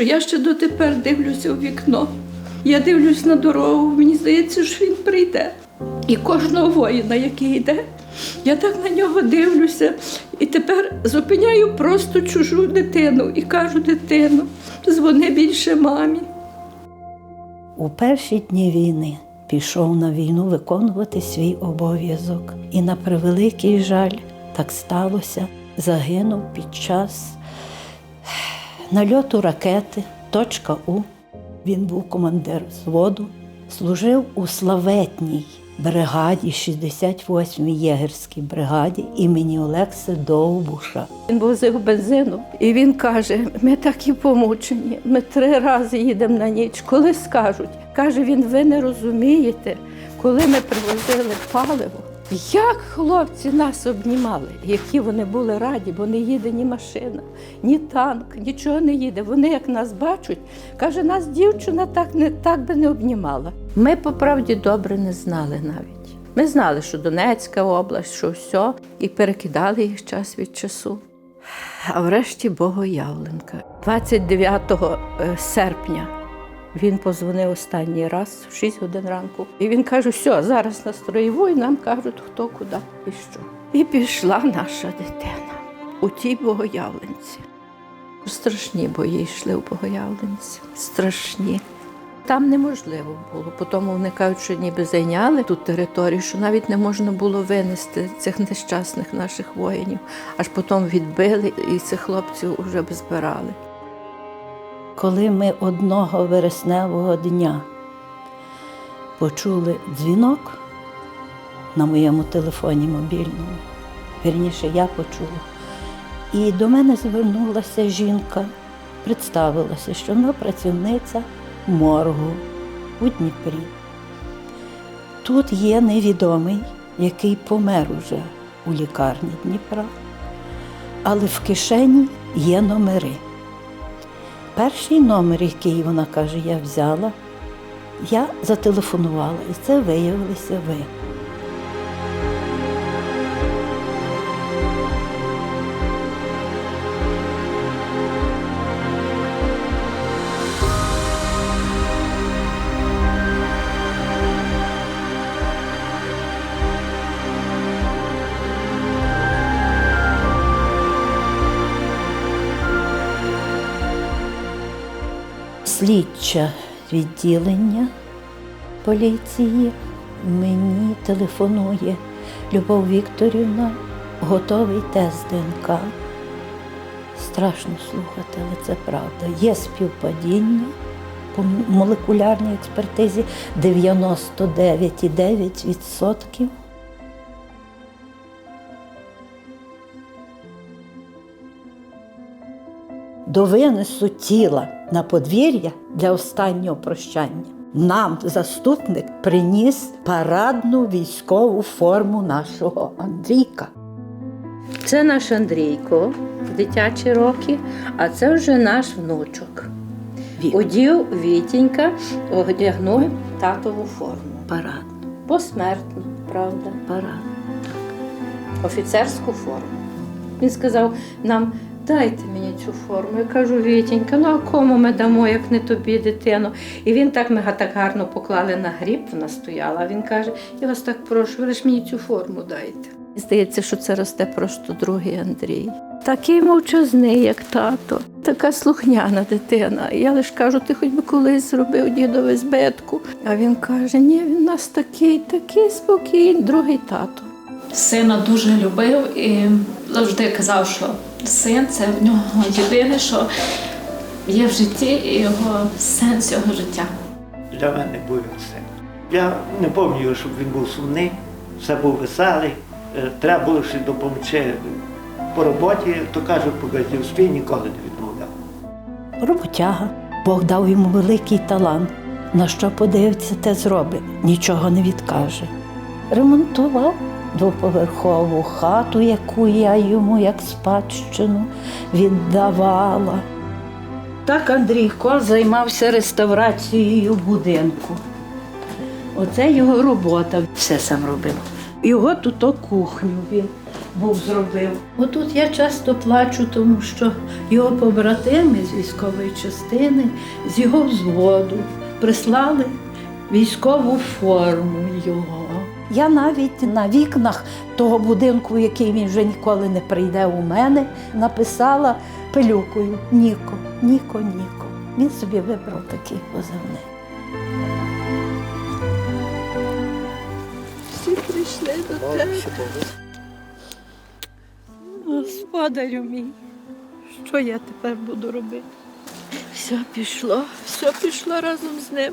Я ще дотепер дивлюся у вікно. Я дивлюсь на дорогу, мені здається, що він прийде. І кожного воїна, який йде, я так на нього дивлюся. І тепер зупиняю просто чужу дитину і кажу дитину, дзвони більше мамі. У перші дні війни пішов на війну виконувати свій обов'язок. І на превеликий жаль так сталося. Загинув під час нальоту ракети. У. Він був командир взводу, служив у славетній бригаді, 68-й єгерській бригаді імені Олекси Довбуша. Він возив бензину, і він каже: ми такі помучені, ми три рази їдемо на ніч. Коли скажуть, каже він, ви не розумієте, коли ми привозили паливо. Як хлопці нас обнімали, які вони були раді, бо не їде ні машина, ні танк, нічого не їде. Вони, як нас бачать, каже, нас дівчина так не так би не обнімала. Ми по правді добре не знали навіть. Ми знали, що Донецька область, що все, і перекидали їх час від часу. А врешті Богоявленка. 29 е, серпня він позвонив останній раз в 6 годин ранку. І він каже: все, зараз на строєву, і нам кажуть, хто куди і що. І пішла наша дитина у тій Богоявленці. Страшні бої йшли у Богоявленці. Страшні. Там неможливо було. Потім вони кажуть, що ніби зайняли ту територію, що навіть не можна було винести цих нещасних наших воїнів. Аж потім відбили і цих хлопців вже б збирали. Коли ми одного вересневого дня почули дзвінок на моєму телефоні мобільному, вірніше, я почула, і до мене звернулася жінка, представилася, що вона працівниця моргу у Дніпрі. Тут є невідомий, який помер уже у лікарні Дніпра, але в кишені є номери. Перший номер, який вона каже, я взяла, я зателефонувала, і це виявилися ви. Слідча відділення поліції мені телефонує Любов Вікторівна, готовий тест ДНК. Страшно слухати, але це правда. Є співпадіння по молекулярній експертизі 99,9%. До винесу тіла на подвір'я для останнього прощання. Нам заступник приніс парадну військову форму нашого Андрійка. Це наш Андрійко, в дитячі роки, а це вже наш внучок. Одів Вітінька, одягнув татову форму. Парадну, Посмертно, правда, парадну. офіцерську форму. Він сказав нам. Дайте мені цю форму. Я кажу, Вітінька, ну а кому ми дамо, як не тобі, дитину? І він так ми так гарно поклали на гріб, вона стояла. Він каже: Я вас так прошу, ви лиш мені цю форму дайте. Здається, що це росте просто другий Андрій. Такий мовчазний, як тато, така слухняна дитина. Я лише кажу, ти хоч би колись зробив дідове збитку. А він каже: ні, він у нас такий, такий спокійний, другий тато. Сина дуже любив і завжди казав, що син це в нього єдине, що є в житті і його сенс його життя. Для мене був він син. Я не пам'ятаю, щоб він був сумний, все був веселий. Е, Треба було ще допомогти по роботі, то кажуть, по батьківстві ніколи не відмовляв. Роботяга. Бог дав йому великий талант. На що подивиться, те зробить, нічого не відкаже. Ремонтував двоповерхову хату, яку я йому як спадщину віддавала. Так Андрійко займався реставрацією будинку. Оце його робота. Все сам робив. Його тут кухню він був зробив. Отут я часто плачу, тому що його побратими з військової частини, з його взводу прислали військову форму його. Я навіть на вікнах того будинку, в який він вже ніколи не прийде у мене, написала пилюкою Ніко, Ніко, Ніко. Він собі вибрав такий позивний. Всі прийшли до тебе. Господарю мій, що я тепер буду робити? Все пішло, все пішло разом з ним.